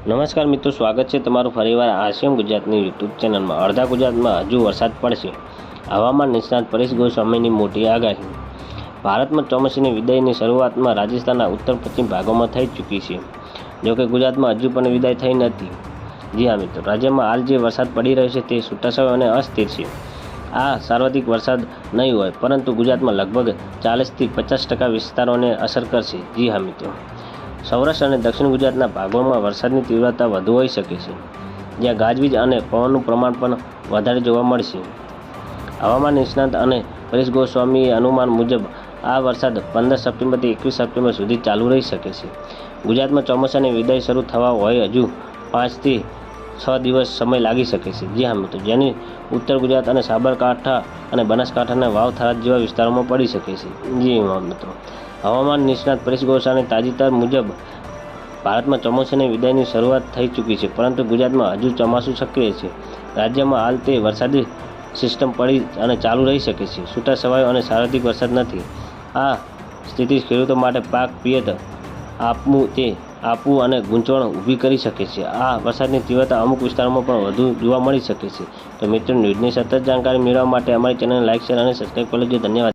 નમસ્કાર મિત્રો, સ્વાગત છે તમારું ફરીવાર આસિયમ ગુજરાતની યુટ્યુબ ચેનલમાં. અડધા ગુજરાતમાં હજુ વરસાદ પડશે. હવામાન નિષ્ણાત પરેશ ગોસ્વામીની મોટી આગાહી. ભારતમાં ચોમાસીની વિદાયની શરૂઆતમાં રાજસ્થાનના ઉત્તર પશ્ચિમ ભાગોમાં થઈ ચૂકી છે. જોકે ગુજરાતમાં હજુ પણ વિદાય થઈ નથી. જી હા મિત્રો, રાજ્યમાં હાલ જે વરસાદ પડી રહ્યો છે તે છૂટાછવાયો અને અસ્થિર છે. આ સાર્વત્રિક વરસાદ નહીં હોય, પરંતુ ગુજરાતમાં લગભગ ચાલીસથી પચાસ ટકા વિસ્તારોને અસર કરશે. જી હા મિત્રો. સૌરાષ્ટ્ર અને દક્ષિણ ગુજરાતના ભાગોમાં વરસાદની તીવ્રતા વધુ હોઈ શકે છે. જ્યાં ગાજવીજ અને પવનનું પ્રમાણ પણ વધારે જોવા મળશે. હવામાન નિષ્ણાત અને પરેશ ગોસ્વામીએ અનુમાન મુજબ, આ વરસાદ પંદર સપ્ટેમ્બરથી એકવીસ સપ્ટેમ્બર સુધી ચાલુ રહી શકે છે. ગુજરાતમાં ચોમાસાની વિદાય શરૂ થવા હોય હજુ પાંચથી છ દિવસ સમય લાગી શકે છે. જી હા, મિત્રો. જેની ઉત્તર ગુજરાત અને સાબરકાંઠા અને બનાસકાંઠાના વાવ થરાદ જેવા વિસ્તારોમાં પડી શકે છે. જી હા, મિત્રો. હવામાન નિષ્ણાત પરેશ ગોસ્વામી તાજેતર મુજબ ભારતમાં ચોમાસાની વિદાયની શરૂઆત થઈ ચૂકી છે, પરંતુ ગુજરાતમાં હજુ ચોમાસું સક્રિય છે. રાજ્યમાં હાલ તે વરસાદી સિસ્ટમ પડી અને ચાલુ રહી શકે છે. છૂટા છવાયો અને સાર્વત્રિક વરસાદ નથી. આ સ્થિતિ ખેડૂતો માટે પાક પિયત આપવું તે આપવું અને ગૂંચવણ ઊભી કરી શકે છે. આ વરસાદની તીવ્રતા અમુક વિસ્તારોમાં પણ વધુ જોવા મળી શકે છે. તો મિત્રો, ન્યૂઝની સતત જાણકારી મેળવવા માટે અમારી ચેનલ લાઇક શેર અને સબસ્ક્રાઈબ કરી લેજો. ધન્યવાદ.